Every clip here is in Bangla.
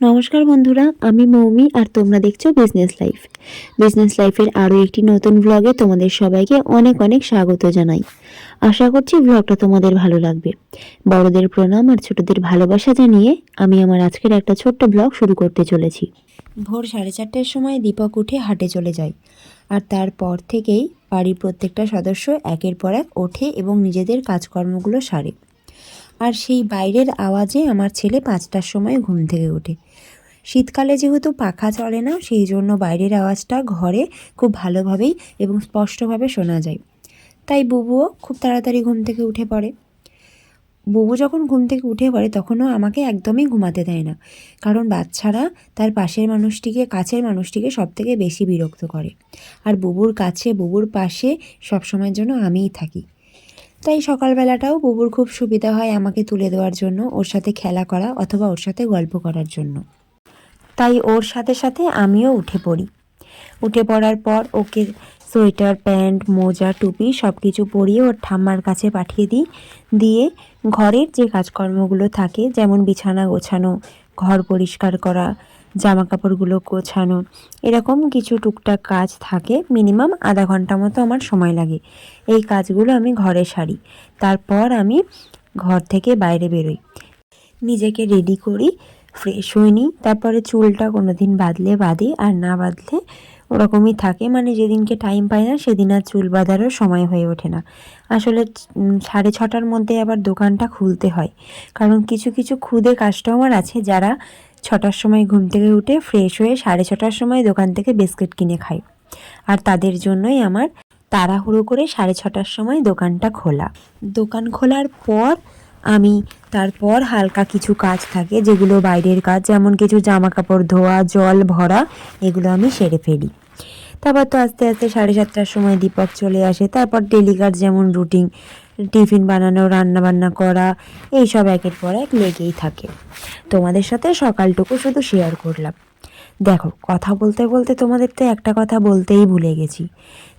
নমস্কার বন্ধুরা, আমি মৌমি আর তোমরা দেখছ বিজনেস লাইফ বিজনেস লাইফের আরও একটি নতুন ব্লগে তোমাদের সবাইকে অনেক অনেক স্বাগত জানাই। আশা করছি ব্লগটা তোমাদের ভালো লাগবে। বড়দের প্রণাম আর ছোটদের ভালোবাসা জানিয়ে আমি আমার আজকের একটা ছোট্ট ব্লগ শুরু করতে চলেছি। ভোর সাড়ে চারটের সময় দীপক উঠে হাটে চলে যায়। আর তারপর থেকেই বাড়ির প্রত্যেকটা সদস্য একের পর এক ওঠে এবং নিজেদের কাজকর্মগুলো সারে। আর সেই বাইরের আওয়াজে আমার ছেলে পাঁচটার সময় ঘুম থেকে ওঠে। শীতকালে যেহেতু পাখা চলে না, সেই জন্য বাইরের আওয়াজটা ঘরে খুব ভালোভাবেই এবং স্পষ্টভাবে শোনা যায়। তাই বুবুও খুব তাড়াতাড়ি ঘুম থেকে উঠে পড়ে। বুবু যখন ঘুম থেকে উঠে পড়ে, তখনও আমাকে একদমই ঘুমাতে দেয় না। কারণ বাচ্চারা তার পাশের মানুষটিকে, কাছের মানুষটিকে সব থেকে বেশি বিরক্ত করে। আর বুবুর কাছে, বুবুর পাশে সবসময়ের জন্য আমিই থাকি। তাই সকালবেলাটাও বুবুর খুব সুবিধা হয় আমাকে তুলে দেওয়ার জন্য, ওর সাথে খেলা করা অথবা ওর সাথে গল্প করার জন্য। তাই ওর সাথে সাথে আমিও উঠে পড়ি। উঠে পড়ার পর ওকে সোয়েটার, প্যান্ট, মোজা, টুপি সব কিছু পরিয়ে ওর ঠাম্মার কাছে পাঠিয়ে দিই। দিয়ে ঘরের যে কাজকর্মগুলো থাকে, যেমন বিছানা গোছানো, ঘর পরিষ্কার করা জামা কাপড়গুলো গোছানো। এরকম কিছু টুকটাক কাজ থাকে, মিনিমাম আধা ঘণ্টা মতো আমার সময় লাগে। এই কাজগুলো আমি ঘরে সারি। তারপর আমি ঘর থেকে বাইরে বেরোই। নিজেকে রেডি করি ফ্রেশ হয়ে নিই তারপরে চুলটা কোনো দিন বাঁধলে বাঁধি আর না বাঁধলে ওরকমই থাকে। মানে যেদিনকে টাইম পাই না, সেদিন আর চুল বাঁধারও সময় হয়ে ওঠে না। আসলে সাড়ে ছটার মধ্যে আবার দোকানটা খুলতে হয়। কারণ কিছু কিছু খুদে কাস্টমার আছে যারা ছটার সময় ঘুম থেকে উঠে ফ্রেশ হয়ে সাড়ে ছটার সময় দোকান থেকে বিস্কিট কিনে খাই। আর তাদের জন্যই আমার তাড়াহুড়ো করে সাড়ে ছটার সময় দোকানটা খোলা। দোকান খোলার পর আমি তারপর হালকা কিছু কাজ থাকে, যেগুলো বাইরের কাজ, যেমন কিছু জামা কাপড় ধোয়া, জল ভরা, এগুলো আমি সেরে ফেলি। তারপর তো আস্তে আস্তে সাড়ে সাতটার সময় দীপক চলে আসে। তারপর ডেলি কাজ যেমন রুটিন টিফিন বানানো রান্না বান্না করা, এইসব একের পর এক লেগেই থাকে। তোমাদের সাথে সকালটুকু শুধু শেয়ার করলাম। দেখো, কথা বলতে বলতে তোমাদের তো একটা কথা বলতেই ভুলে গেছি।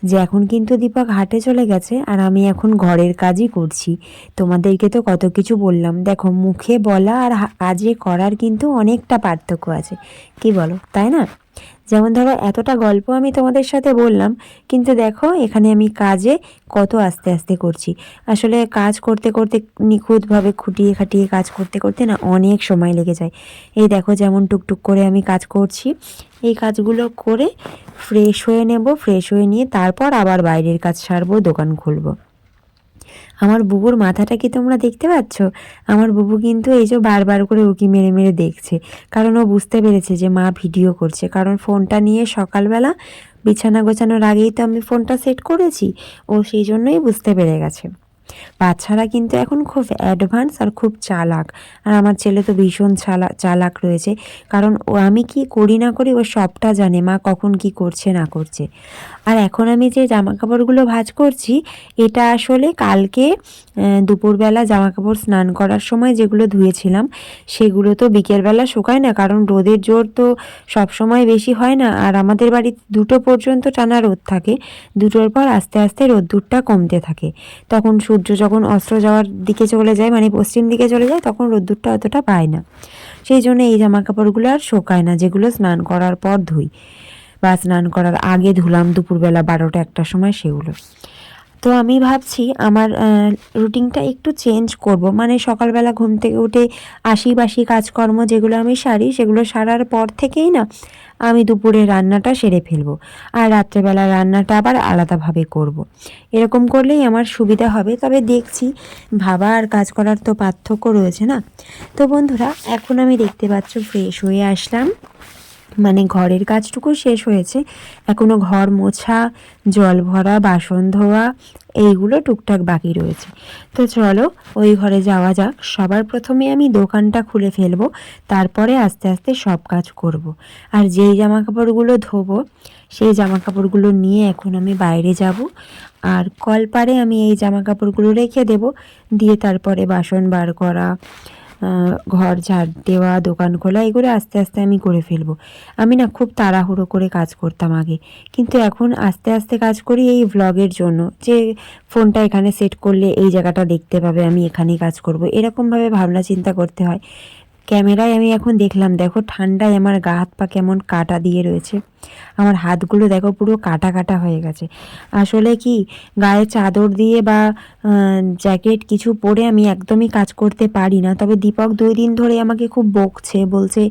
যে এখন কিন্তু দীপক হাটে চলে গেছে আর আমি এখন ঘরের কাজই করছি। তোমাদেরকে তো কত কিছু বললাম। দেখো, মুখে বলা আর কাজে করার কিন্তু অনেকটা পার্থক্য আছে। কি বলো, তাই না? যেমন ধরো এতটা গল্প আমি তোমাদের সাথে বললাম, কিন্তু দেখো এখানে আমি কাজে কত আস্তে আস্তে করছি। আসলে কাজ করতে করতে নিখুঁতভাবে খুঁটিয়ে খাটিয়ে কাজ করতে করতে না অনেক সময় লেগে যায়। এই দেখো যেমন টুকটুক করে আমি কাজ করছি, এই কাজগুলো করে ফ্রেশ হয়ে নেব ফ্রেশ হয়ে নিয়ে তারপর আবার বাইরের কাজ সারবো, দোকান খুলবো। আমার বুবুর মাথাটা কি তোমরা দেখতে পাচ্ছ? আমার বুবু কিন্তু এই যে বারবার করে উকি মেরে মেরে দেখছে। কারণ ও বুঝতে পেরেছে যে মা ভিডিও করছে। কারণ ফোনটা নিয়ে সকালবেলা বিছানা গোছানোর আগেই তো আমি ফোনটা সেট করেছি। ও সেই জন্যই বুঝতে পেরে গেছে। বাচ্চারা কিন্তু এখন খুব অ্যাডভান্স আর খুব চালাক। আর আমার ছেলে তো ভীষণ চালা, চালাক রয়েছে। কারণ ও, আমি কি করি না করি, ও সবটা জানে, মা কখন কি করছে, না করছে। আর এখন আমি যে জামা কাপড়গুলো ভাজ করছি, এটা আসলে কালকে দুপুরবেলা জামা কাপড় স্নান করার সময় যেগুলো ধুয়েছিলাম, সেগুলো তো বিকেলবেলা শুকায় না। কারণ রোদের জোর তো সব সময় বেশি হয় না। আর আমাদের বাড়িতে দুটো পর্যন্ত টানা রোদ থাকে। দুটোর পর আস্তে আস্তে রোদ্দুরটা কমতে থাকে। তখন সূর্য যখন অস্ত্র যাওয়ার দিকে চলে যায় মানে পশ্চিম দিকে চলে যায়, তখন রোদ্দুরটা অতটা পায় না। সেই জন্য এই জামা কাপড়গুলো আর শোকায় না, যেগুলো স্নান করার পর ধুই বা স্নান করার আগে ধুলাম দুপুরবেলা বারোটা একটার সময় সেগুলো। তো আমি ভাবছি আমার রুটিনটা একটু চেঞ্জ করব। মানে সকালবেলা ঘুম থেকে উঠে আশি বাসি কাজকর্ম যেগুলো আমি সারি, সেগুলো সারার পর থেকেই না আমি দুপুরে রান্নাটা সেরে ফেলব। আর রাত্রেবেলা রান্নাটা আবার আলাদাভাবে করব। এরকম করলেই আমার সুবিধা হবে। তবে দেখছি ভাবা আর কাজ করার তো পার্থক্য রয়েছে না। তো বন্ধুরা, এখন আমি দেখতে পাচ্ছ ফ্রেশ হয়ে আসলাম। মানে ঘরের কাজটুকু শেষ হয়েছে। এখনও ঘর মোছা, জল ভরা, বাসন ধোয়া, এইগুলো টুকটাক বাকি রয়েছে। তো চলো, ওই ঘরে যাওয়া যাক। সবার প্রথমে আমি দোকানটা খুলে ফেলব, তারপরে আস্তে আস্তে সব কাজ করব। আর যেই জামা কাপড়গুলো ধোবো, সেই জামা কাপড়গুলো নিয়ে এখন আমি বাইরে যাব। আর কলপারে আমি এই জামা কাপড়গুলো রেখে দেব, দিয়ে তারপরে বাসন বার করা ঘর, ঝাড় দেওয়া, দোকান খোলা, এগুলো আস্তে আস্তে আমি করে ফেলব। আমি না খুব তাড়াহুড়ো করে কাজ করতাম আগে। কিন্তু এখন আস্তে আস্তে কাজ করি এই ভ্লগের জন্য। যে ফোনটা এখানে সেট করলে এই জায়গাটা দেখতে পাবে, আমি এখানেই কাজ করব। এরকমভাবে ভাবনা চিন্তা করতে হয়। ক্যামেরায় আমি এখন দেখলাম, দেখো ঠান্ডায় আমার গা হাত পা কেমন কাটা দিয়ে রয়েছে। আমার হাতগুলো দেখো পুরো কাটা কাটা হয়ে গেছে। আসলে কি, গায়ে চাদর দিয়ে বা জ্যাকেট কিছু পরে আমি একদমই কাজ করতে পারি না। তবে দীপক দুই দিন ধরে আমাকে খুব বকছে, বলছে,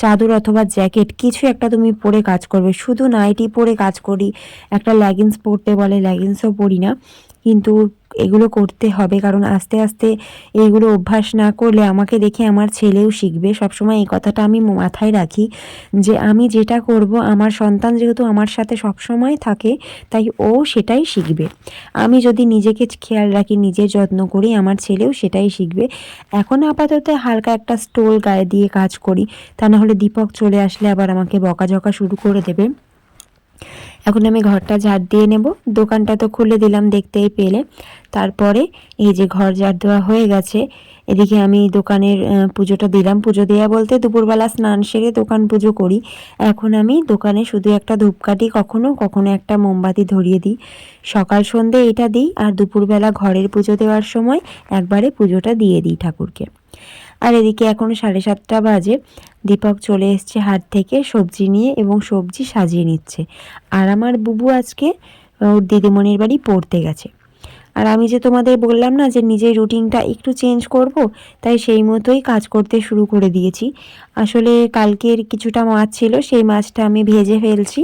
চাদর অথবা জ্যাকেট কিছু একটা তুমি পরে কাজ করবে। শুধু নাইটি পরে কাজ করি, একটা লেগিংস পরতে বলে লেগিংসও পরি না। কিন্তু এগুলো করতে হবে। কারণ আস্তে আস্তে এইগুলো অভ্যাস না করলে আমাকে দেখে আমার ছেলেও শিখবে। সবসময় এই কথাটা আমি মাথায় রাখি যে আমি যেটা করব, আমার সন্তান যেহেতু আমার সাথে সবসময় থাকে, তাই ও সেটাই শিখবে। আমি যদি নিজেকে খেয়াল রাখি, নিজের যত্ন করি, আমার ছেলেও সেটাই শিখবে। এখন আপাতত হালকা একটা স্টোল গায়ে দিয়ে কাজ করি। তা নাহলে দীপক চলে আসলে আবার আমাকে বকাঝকা শুরু করে দেবে। এখন আমি ঘরটা ঝাড় দিয়ে নেব। দোকানটা তো খুলে দিলাম, দেখতেই পেলে। তারপরে এই যে ঘর ঝাড় দেওয়া হয়ে গেছে, এদিকে আমি দোকানের পুজোটা দিলাম। পুজো দেওয়া বলতে দুপুরবেলা স্নান সেরে দোকান পুজো করি। এখন আমি দোকানে শুধু একটা ধূপকাঠি কখনো কখনো একটা মোমবাতি ধরিয়ে দিই। সকাল সন্ধে এটা দিই আর দুপুরবেলা ঘরের পুজো দেওয়ার সময় একবারে পুজোটা দিয়ে দিই ঠাকুরকে। আর এদিকে এখন সাড়ে সাতটা বাজে। দীপক চলে এসছে হাট থেকে সবজি নিয়ে এবং সবজি সাজিয়ে নিচ্ছে। আর আমার বুবু আজকে, ওর দিদিমণির বাড়ি পড়তে গেছে। আর আমি যে তোমাদের বললাম না যে নিজের রুটিনটা একটু চেঞ্জ করব, তাই সেই মতোই কাজ করতে শুরু করে দিয়েছি। আসলে কালকের কিছুটা মাছ ছিল, সেই মাছটা আমি ভেজে ফেলছি।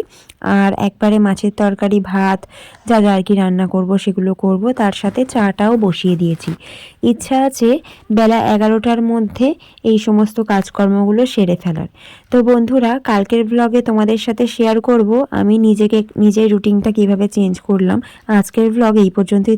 আর একবারে মাছের তরকারি, ভাত, যা যা আর কি রান্না করব সেগুলো করব, তার সাথে চাটাও বসিয়ে দিয়েছি। ইচ্ছা আছে বেলা এগারোটার মধ্যে এই সমস্ত কাজকর্মগুলো সেরে ফেলার। তো বন্ধুরা, কালকের ব্লগে তোমাদের সাথে শেয়ার করব, আমি নিজেকে, নিজের রুটিনটা কীভাবে চেঞ্জ করলাম। আজকের ব্লগ এই পর্যন্তই।